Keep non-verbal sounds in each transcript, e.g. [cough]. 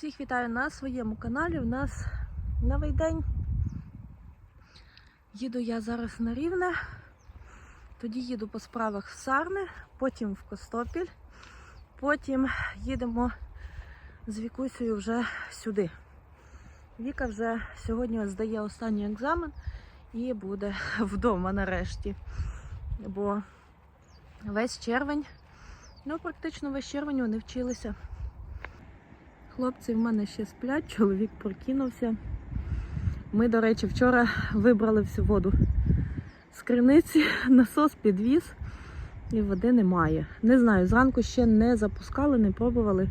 Всіх вітаю на своєму каналі. У нас новий день. Їду я зараз на Рівне, тоді їду по справах в Сарни, потім в Костопіль, потім їдемо з Вікусею вже сюди. Віка вже сьогодні здає останній екзамен і буде вдома нарешті. Бо весь червень, ну практично весь червень вони вчилися. Хлопці в мене ще сплять, [laughs] чоловік прокинувся. Ми, до речі, вчора вибрали всю воду з криниці, [laughs] насос підвіз і води немає. Не знаю, зранку ще не запускали, не пробували.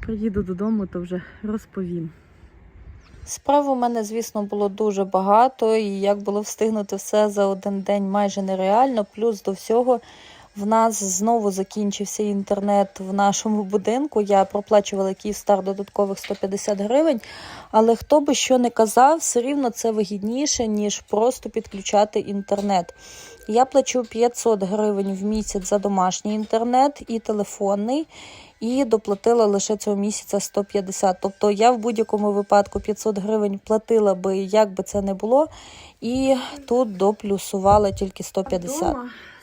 Приїду додому, то вже розповім. Справ у мене, звісно, було дуже багато, і як було встигнути все за один день майже нереально. Плюс до всього в нас знову закінчився інтернет в нашому будинку. Я проплачувала Київстар додаткових 150 гривень. Але хто би що не казав, все рівно це вигідніше, ніж просто підключати інтернет. Я плачу 500 гривень в місяць за домашній інтернет і телефонний. І доплатила лише цього місяця 150. Тобто я в будь-якому випадку 500 гривень платила би, як би це не було, і тут доплюсувала тільки 150.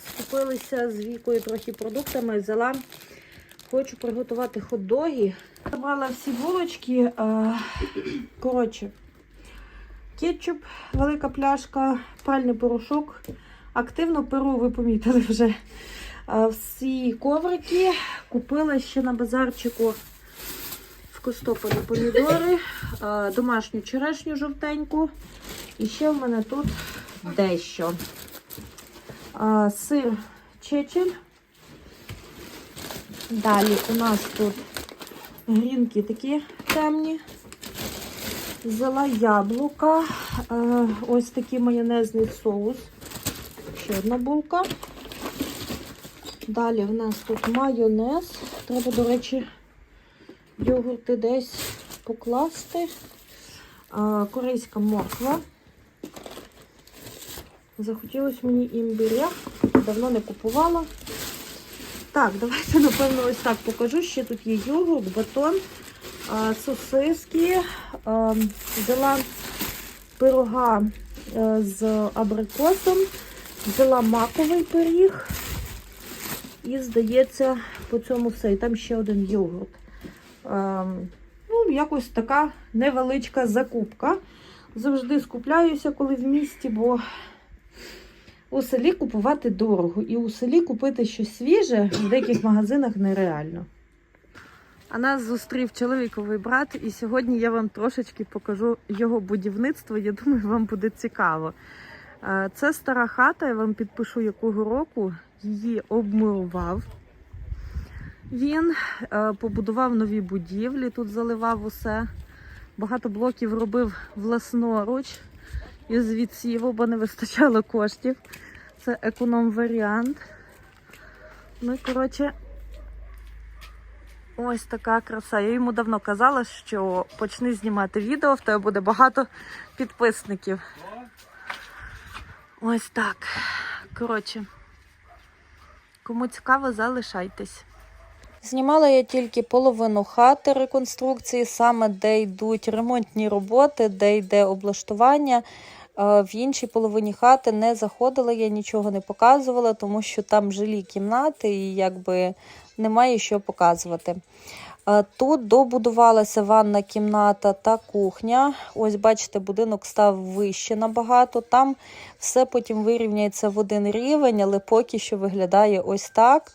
Вдома скупилися з вікою трохи продуктами, взяла. Хочу приготувати хот-доги. Забрала всі булочки. Коротше, кетчуп, велика пляшка, пральний порошок. Активно перу, ви помітили вже. Всі коврики купила ще на базарчику в Костополі помідори, домашню черешню жовтеньку. І ще в мене тут дещо. Сир чечен. Далі у нас тут грінки такі темні. Взяла яблука. Е, ось такий майонезний соус. Ще одна булка. Далі в нас тут майонез. Треба, до речі, йогурти десь покласти. Корейська морква. Захотілося мені імбиря. Давно не купувала. Так, давайте, напевно, ось так покажу. Ще тут є йогурт, батон, сосиски. Взяла пирога е, з абрикосом, взяла маковий пиріг. І, здається, по цьому все. І там ще один йогурт. Ну, якось така невеличка закупка. Завжди скупляюся, коли в місті, бо у селі купувати дорого. І у селі купити щось свіже в деяких магазинах нереально. А нас зустрів чоловіковий брат, і сьогодні я вам трошечки покажу його будівництво. Я думаю, вам буде цікаво. Е, Це стара хата, я вам підпишу, якого року її обмурував. Він е, побудував нові будівлі, тут заливав усе. Багато блоків робив власноруч із відсіву, бо не вистачало коштів. Це економ-варіант. Ну і, коротше, ось така краса. Я йому давно казала, що почни знімати відео, в тебе буде багато підписників. Ось так. Коротше, кому цікаво, залишайтесь. Знімала я тільки половину хати реконструкції, саме де йдуть ремонтні роботи, де йде облаштування. Е, В іншій половині хати не заходила, я нічого не показувала, тому що там жилі кімнати і якби немає що показувати. Е, Тут добудувалася ванна кімната та кухня. Ось, бачите, будинок став вище набагато. Там все потім вирівняється в один рівень, але поки що виглядає ось так.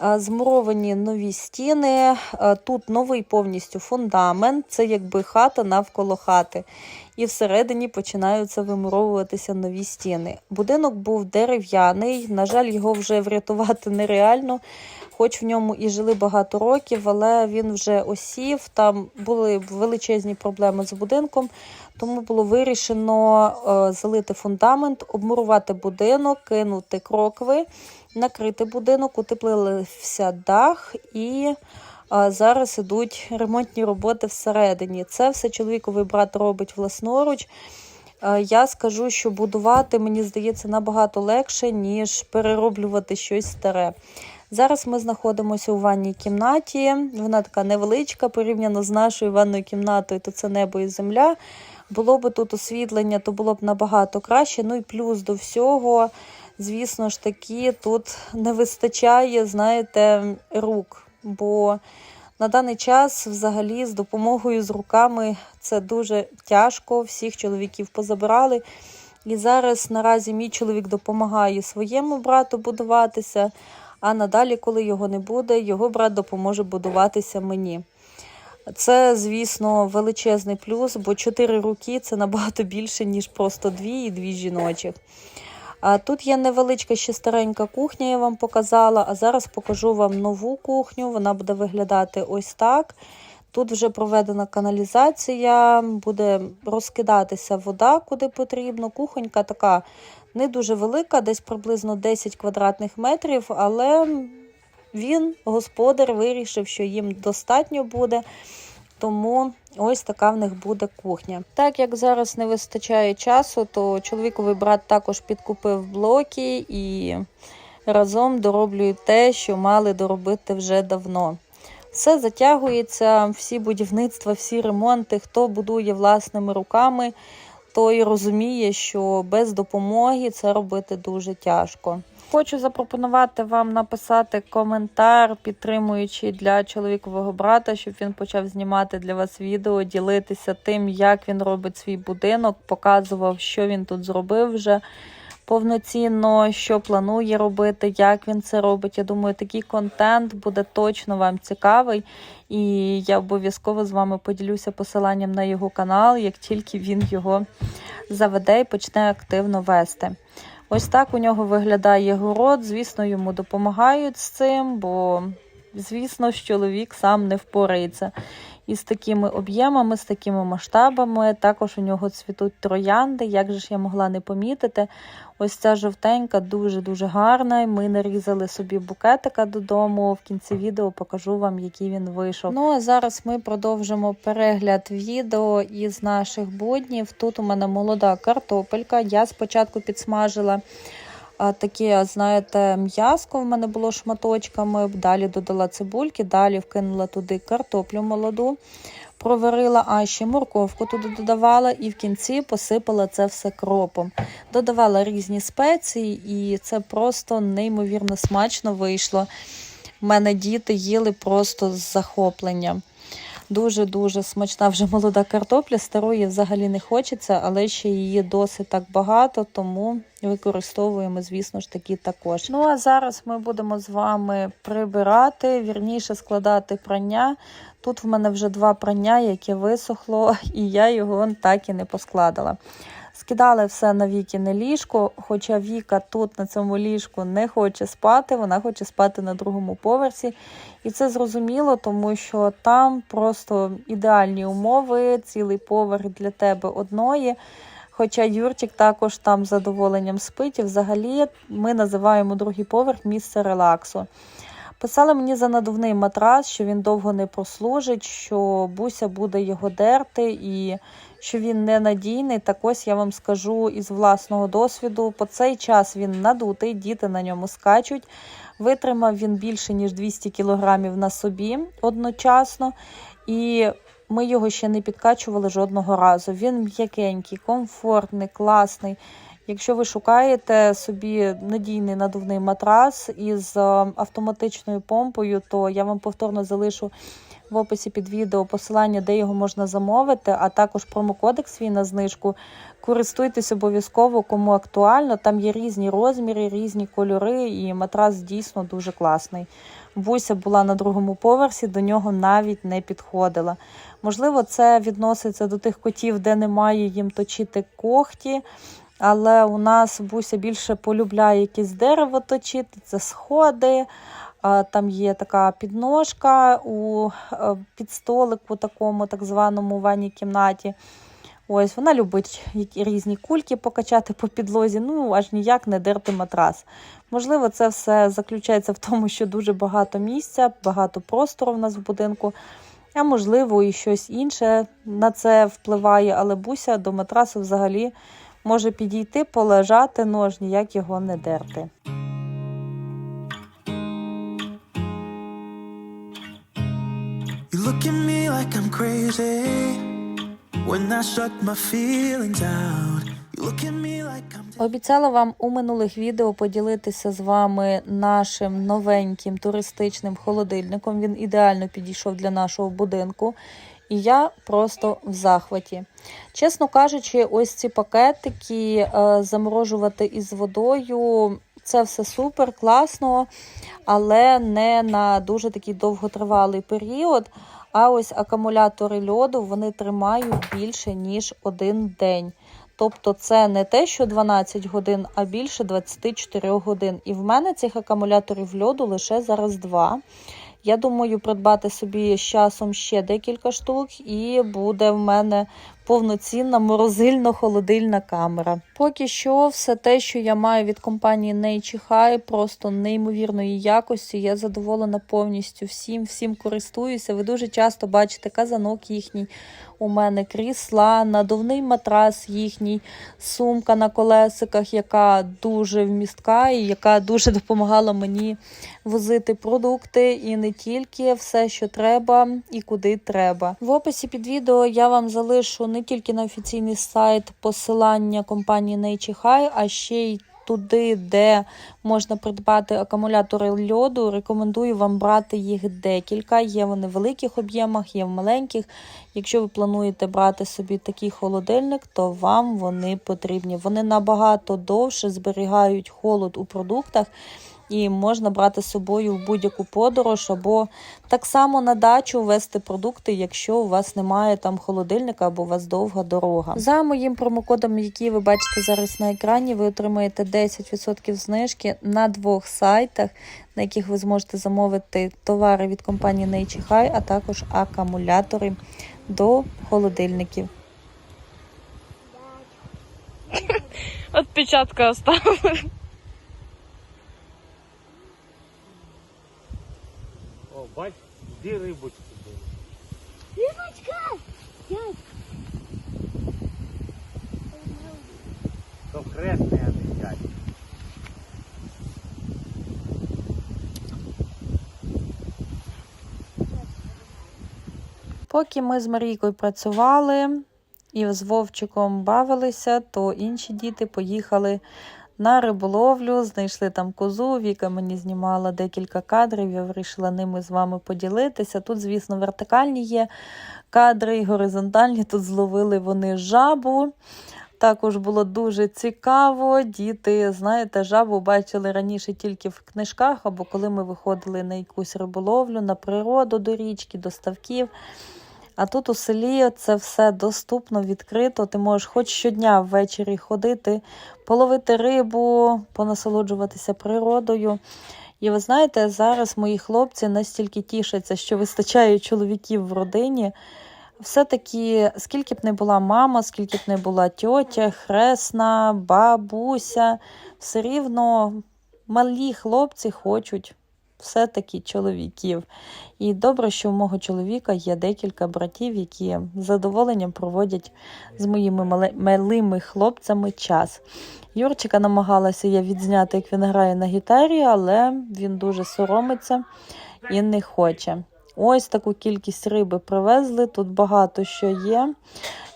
Змуровані нові стіни. Тут новий повністю фундамент. Це якби хата навколо хати. І всередині починаються вимуровуватися нові стіни. Будинок був дерев'яний. На жаль, його вже врятувати нереально. Хоч в ньому і жили багато років, але він вже осів. Там були величезні проблеми з будинком, тому було вирішено е, залити фундамент, обмурувати будинок, кинути крокви накрити будинок, утеплився дах і зараз ідуть ремонтні роботи всередині. Це все чоловіковий брат робить власноруч. Я скажу, що будувати, мені здається, набагато легше, ніж перероблювати щось старе. Зараз ми знаходимося у ванній кімнаті. Вона така невеличка порівняно з нашою ванною кімнатою, то це небо і земля. Було б тут освітлення, то було б набагато краще. Ну і плюс до всього, звісно ж таки, тут не вистачає, знаєте, рук. Бо на даний час, взагалі, з допомогою з руками це дуже тяжко. Всіх чоловіків позабирали. І зараз наразі мій чоловік допомагає своєму брату будуватися. А надалі, коли його не буде, його брат допоможе будуватися мені. Це, звісно, величезний плюс, бо чотири руки це набагато більше, ніж просто дві і дві жіночих. А тут є невеличка ще старенька кухня, я вам показала. А зараз покажу вам нову кухню. Вона буде виглядати ось так. Тут вже проведена каналізація, буде розкидатися вода куди потрібно. Кухонька така не дуже велика, десь приблизно 10 квадратних метрів, але він, господар, вирішив, що їм достатньо буде. Тому ось така в них буде кухня. Так як зараз не вистачає часу, то чоловіковий брат також підкупив блоки і разом дороблюють те, що мали доробити вже давно. Все затягується, всі будівництва, всі ремонти, хто будує власними руками, той розуміє, що без допомоги це робити дуже тяжко. Хочу запропонувати вам написати коментар, підтримуючи для чоловікового брата, щоб він почав знімати для вас відео, ділитися тим, як він робить свій будинок, показував, що він тут зробив вже повноцінно, що планує робити, як він це робить. Я думаю, такий контент буде точно вам цікавий. І я обов'язково з вами поділюся посиланням на його канал, як тільки він його заведе і почне активно вести. Ось так у нього виглядає город. Звісно, йому допомагають з цим, бо, звісно, чоловік сам не впорається. І з такими об'ємами, з такими масштабами. Також у нього цвітуть троянди. Як же ж я могла не помітити? Ось ця жовтенька дуже-дуже гарна. Ми нарізали собі букетика додому. В кінці відео покажу вам, який він вийшов. Ну а зараз ми продовжимо перегляд відео із наших буднів. Тут у мене молода картопелька. Я спочатку підсмажила. Таке, знаєте, м'яско в мене було шматочками. Далі додала цибульки, далі вкинула туди картоплю молоду, проварила, а ще морковку туди додавала і в кінці посипала це все кропом. Додавала різні спеції, і це просто неймовірно смачно вийшло. У мене діти їли просто з захопленням. Дуже-дуже смачна вже молода картопля. Старої взагалі не хочеться, але ще її досить так багато, тому використовуємо, звісно ж таки, також. Ну а зараз ми будемо з вами прибирати, вірніше складати прання. Тут в мене вже два прання, яке висохло, [laughs] і я його так і не поскладала. Скидали все на Вікіне ліжко, хоча Віка тут на цьому ліжку не хоче спати, вона хоче спати на другому поверсі. І це зрозуміло, тому що там просто ідеальні умови, цілий поверх для тебе одної. Хоча Юрчик також там задоволенням спить. І взагалі ми називаємо другий поверх місце релаксу. Писали мені за надувний матрас, що він довго не прослужить, що Буся буде його дерти і що він ненадійний. Так ось я вам скажу із власного досвіду. По цей час він надутий, діти на ньому скачуть. Витримав він більше, ніж 200 кілограмів на собі одночасно. І ми його ще не підкачували жодного разу. Він м'якенький, комфортний, класний. Якщо ви шукаєте собі надійний надувний матрас із е, автоматичною помпою, то я вам повторно залишу в описі під відео посилання, де його можна замовити, а також промокодик свій на знижку. Користуйтесь обов'язково, кому актуально. Там є різні розміри, різні кольори, і матрас дійсно дуже класний. Буся була на другому поверсі, до нього навіть не підходила. Можливо, це відноситься до тих котів, де немає їм точити когті. Але у нас Буся більше полюбляє якесь дерево точити, це сходи. Там є така підножка у е, підстолику, такому так званому ванній кімнаті. Ось Вона любить різні кульки покачати по підлозі, ну аж ніяк не дерти матрас. Можливо, це все заключається в тому, що дуже багато місця, багато простору в нас в будинку. А можливо, і щось інше на це впливає, але буся до матрасу взагалі може підійти, полежати нож, ніяк його не дерти. You look at Обіцяла вам у минулих відео поділитися з вами нашим новеньким туристичним холодильником. Він ідеально підійшов для нашого будинку. І я просто в захваті. Чесно кажучи, ось ці пакетики е, заморожувати із водою. Це все супер, класно, але не на дуже такий довготривалий період. А ось акумулятори льоду вони тримають більше, ніж один день. Тобто це не те, що 12 годин, а більше 24 годин. І в мене цих акумуляторів льоду лише зараз два. Я думаю, придбати собі з часом ще декілька штук, і буде в мене повноцінна морозильно-холодильна камера. Поки що, все те, що я маю від компанії Nature High, просто неймовірної якості. Я задоволена повністю всім, всім користуюся. Ви дуже часто бачите казанок їхній. У мене крісла, надувний матрас їхній, сумка на колесиках, яка дуже вмістка і яка дуже допомагала мені возити продукти і не тільки все, що треба і куди треба. В описі під відео я вам залишу не тільки на офіційний сайт посилання компанії Nature High, а ще й туди, де можна придбати акумулятори льоду. Рекомендую вам брати їх декілька. Є вони в великих об'ємах, є в маленьких. Якщо ви плануєте брати собі такий холодильник, то вам вони потрібні. Вони набагато довше зберігають холод у продуктах. І можна брати з собою в будь-яку подорож, або так само на дачу вести продукти, якщо у вас немає там холодильника або у вас довга дорога. За моїм промокодом, який ви бачите зараз на екрані, ви отримаєте 10% знижки на двох сайтах, на яких ви зможете замовити товари від компанії Nature High, а також акумулятори до холодильників. Отпечатка оставив. О, бач, дві рибочки були. То хресне, а не дядь. Поки ми з Марійкою працювали і з Вовчиком бавилися, то інші діти поїхали на риболовлю, знайшли там козу. Віка мені знімала декілька кадрів, я вирішила ними з вами поділитися. Тут, звісно, вертикальні є кадри і горизонтальні. Тут зловили вони жабу. Також було дуже цікаво. Діти, знаєте, жабу бачили раніше тільки в книжках, або коли ми виходили на якусь риболовлю, на природу, до річки, до ставків. А тут у селі це все доступно, відкрито. Ти можеш хоч щодня ввечері ходити, половити рибу, понасолоджуватися природою. І ви знаєте, зараз мої хлопці настільки тішаться, що вистачає чоловіків в родині. Все-таки, скільки б не була мама, скільки б не була тьотя, хресна, бабуся, все рівно малі хлопці хочуть все-таки чоловіків. І добре, що у мого чоловіка є декілька братів, які з задоволенням проводять з моїми малими хлопцями час. Юрчика намагалася я відзняти, як він грає на гітарі, але він дуже соромиться і не хоче. Ось таку кількість риби привезли, тут багато що є.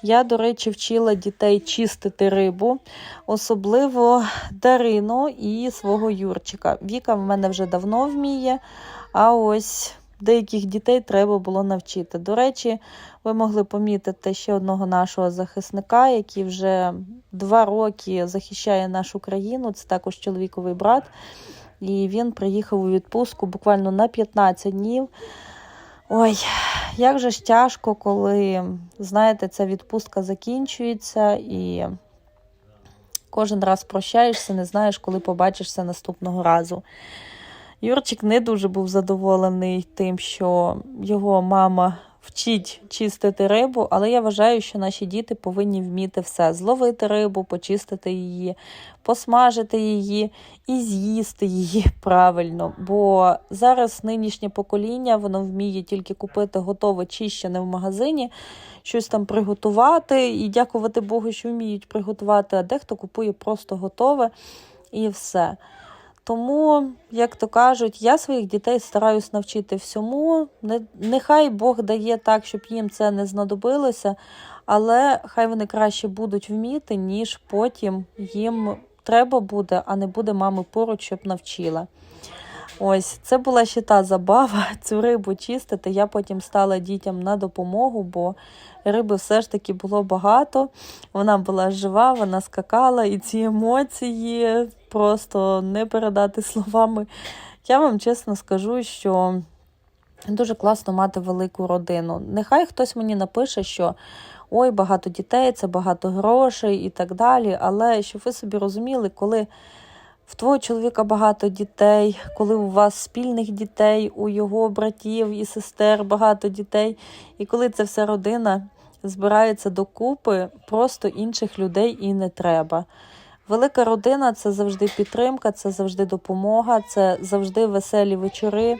Я, до речі, вчила дітей чистити рибу, особливо Дарину і свого Юрчика. Віка в мене вже давно вміє, а ось деяких дітей треба було навчити. До речі, ви могли помітити ще одного нашого захисника, який вже два роки захищає нашу країну. Це також чоловіковий брат. І він приїхав у відпустку буквально на 15 днів. Ой, як же ж тяжко, коли, знаєте, ця відпустка закінчується і кожен раз прощаєшся, не знаєш, коли побачишся наступного разу. Юрчик не дуже був задоволений тим, що його мама вчить чистити рибу, але я вважаю, що наші діти повинні вміти все: зловити рибу, почистити її, посмажити її і з'їсти її [laughs] правильно. Бо зараз нинішнє покоління воно вміє тільки купити готове чищене в магазині, щось там приготувати. І дякувати Богу, що вміють приготувати, а дехто купує просто готове і все. Тому, як то кажуть, я своїх дітей стараюсь навчити всьому. Нехай Бог дає так, щоб їм це не знадобилося, але хай вони краще будуть вміти, ніж потім їм треба буде, а не буде мами поруч, щоб навчила. Ось, це була ще та забава [laughs] цю рибу чистити. Я потім стала дітям на допомогу, бо риби все ж таки було багато. Вона була жива, вона скакала, і ці емоції просто не передати [laughs] словами. Я вам чесно скажу, що дуже класно мати велику родину. Нехай хтось мені напише, що ой, багато дітей, це багато грошей і так далі. Але щоб ви собі розуміли, коли в твого чоловіка багато дітей, коли у вас спільних дітей, у його братів і сестер багато дітей, і коли це вся родина збирається докупи, просто інших людей і не треба. Велика родина це завжди підтримка, це завжди допомога, це завжди веселі вечори,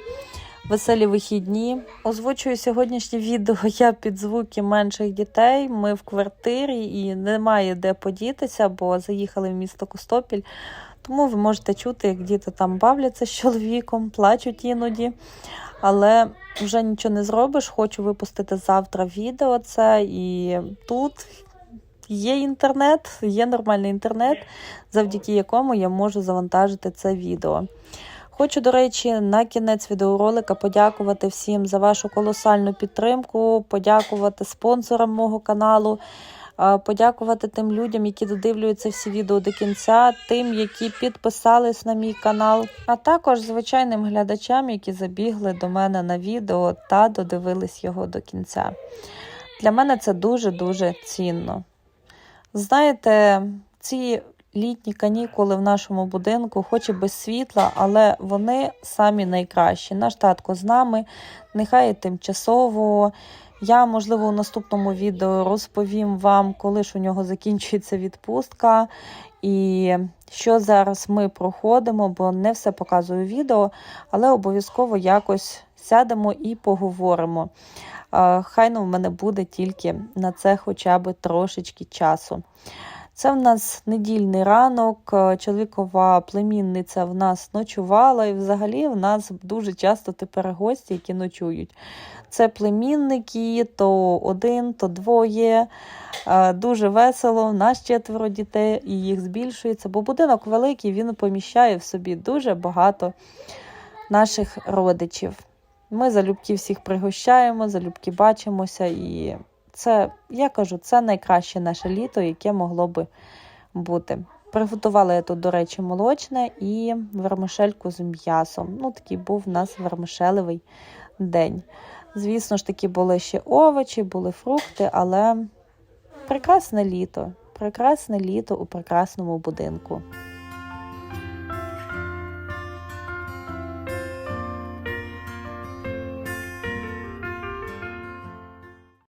веселі вихідні. Озвучую сьогоднішнє відео [laughs] я під звуки менших дітей. Ми в квартирі і немає де подітися, бо заїхали в місто Костопіль. Тому ви можете чути, як діти там бавляться з чоловіком, плачуть іноді. Але вже нічого не зробиш. Хочу випустити завтра відео це і тут є інтернет, є нормальний інтернет, завдяки якому я можу завантажити це відео. Хочу, до речі, на кінець відеоролика подякувати всім за вашу колосальну підтримку, подякувати спонсорам мого каналу, подякувати тим людям, які додивлюються всі відео до кінця, тим, які підписались на мій канал, а також звичайним глядачам, які забігли до мене на відео та додивились його до кінця. Для мене це дуже-дуже цінно. Знаєте, ці літні канікули в нашому будинку, хоч і без світла, але вони самі найкращі. Наш татко з нами, нехай тимчасово. Я, можливо, у наступному відео розповім вам, коли ж у нього закінчується відпустка, і що зараз ми проходимо, бо не все показую відео, але обов'язково якось сядемо і поговоримо. Хай ну в мене буде тільки на це хоча б трошечки часу. Це в нас недільний ранок, е, чоловікова племінниця в нас ночувала, і взагалі в нас дуже часто тепер гості, які ночують. Це племінники, то один, то двоє. Е, Дуже весело. В нас четверо дітей і їх збільшується, бо будинок великий, він поміщає в собі дуже багато наших родичів. Ми залюбки всіх пригощаємо, залюбки бачимося, і це, я кажу, це найкраще наше літо, яке могло би бути. Приготувала я тут, до речі, молочне і вермишельку з м'ясом. Ну, такий був у нас вермишелевий день. Звісно ж таки, були ще овочі, були фрукти, але прекрасне літо. Прекрасне літо у прекрасному будинку.